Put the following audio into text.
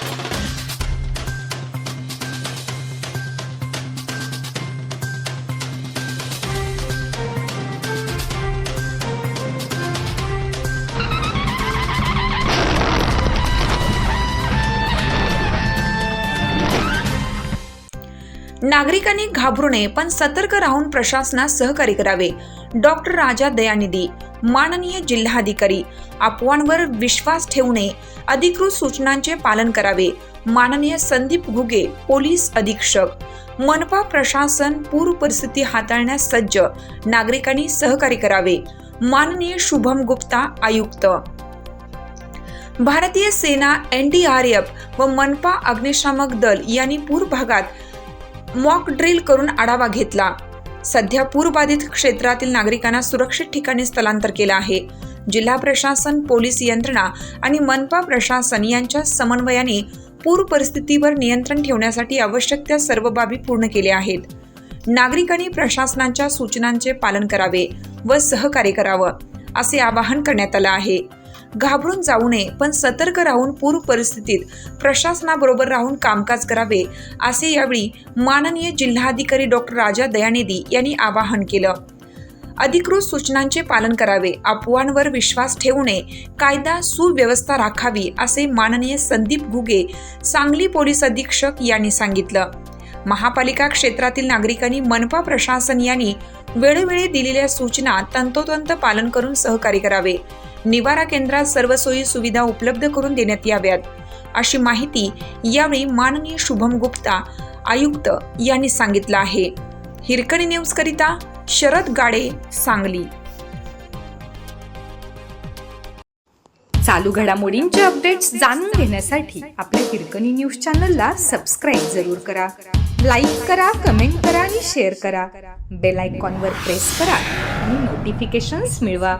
Thank you. नागरिकांनी घाबरू नये पण सतर्क राहून प्रशासनास सहकार्य करावे. डॉक्टर राजा दयानिधी माननीय जिल्हाधिकारी अफवांवर विश्वास ठेवू नये अधिकृत सूचनांचे पालन करावे. माननीय संदीप घुगे पोलीस अधीक्षक. मनपा प्रशासन पूर परिस्थिती हाताळण्यास सज्ज. नागरिकांनी सहकार्य करावे. माननीय शुभम गुप्ता आयुक्त. भारतीय सेना एनडीआरएफ व मनपा अग्निशामक दल यांनी पूर भागात मॉक ड्रिल करून आढावा घेतला. सध्या पूरबाधित क्षेत्रातील नागरिकांना सुरक्षित ठिकाणी स्थलांतर केलं आहे. जिल्हा प्रशासन पोलीस यंत्रणा आणि मनपा प्रशासन यांच्या समन्वयाने पूर परिस्थितीवर नियंत्रण ठेवण्यासाठी आवश्यक त्या सर्व बाबी पूर्ण केल्या आहेत. नागरिकांनी प्रशासनाच्या सूचनांचे पालन करावे व सहकार्य करावं असे आवाहन करण्यात आलं आहे. घाबरून जाऊ नये पण सतर्क राहून पूर परिस्थितीत प्रशासनाबरोबर राहून कामकाज करावे असे यावेळी माननीय जिल्हाधिकारी डॉक्टर राजा दयानिधी यांनी आवाहन केलं. अधिकृत सूचनांचे पालन करावे अफवांवर विश्वास ठेवू नये कायदा सुव्यवस्था राखावी असे माननीय संदीप घुगे सांगली पोलीस अधीक्षक यांनी सांगितलं. महापालिका क्षेत्रातील नागरिकांनी मनपा प्रशासन यांनी वेळोवेळी दिलेल्या सूचना तंतोतंत पालन करून सहकार्य करावे. निवारा केंद्रात सर्व सोयी सुविधा उपलब्ध करून देण्यात याव्यात. अशी माहिती यावेळी माननीय शुभम गुप्ता आयुक्त यांनी सांगितलं आहे. हिरकणी न्यूज करिता शरद गाडे सांगली. चालू घडामोडींचे अपडेट्स जाणून घेण्यासाठी आपल्या हिरकणी न्यूज चॅनलला सबस्क्राईब जरूर करा. लाईक करा कमेंट करा आणि शेअर करा. बेल आयकॉनवर प्रेस करा आणि नोटिफिकेशन्स मिळवा.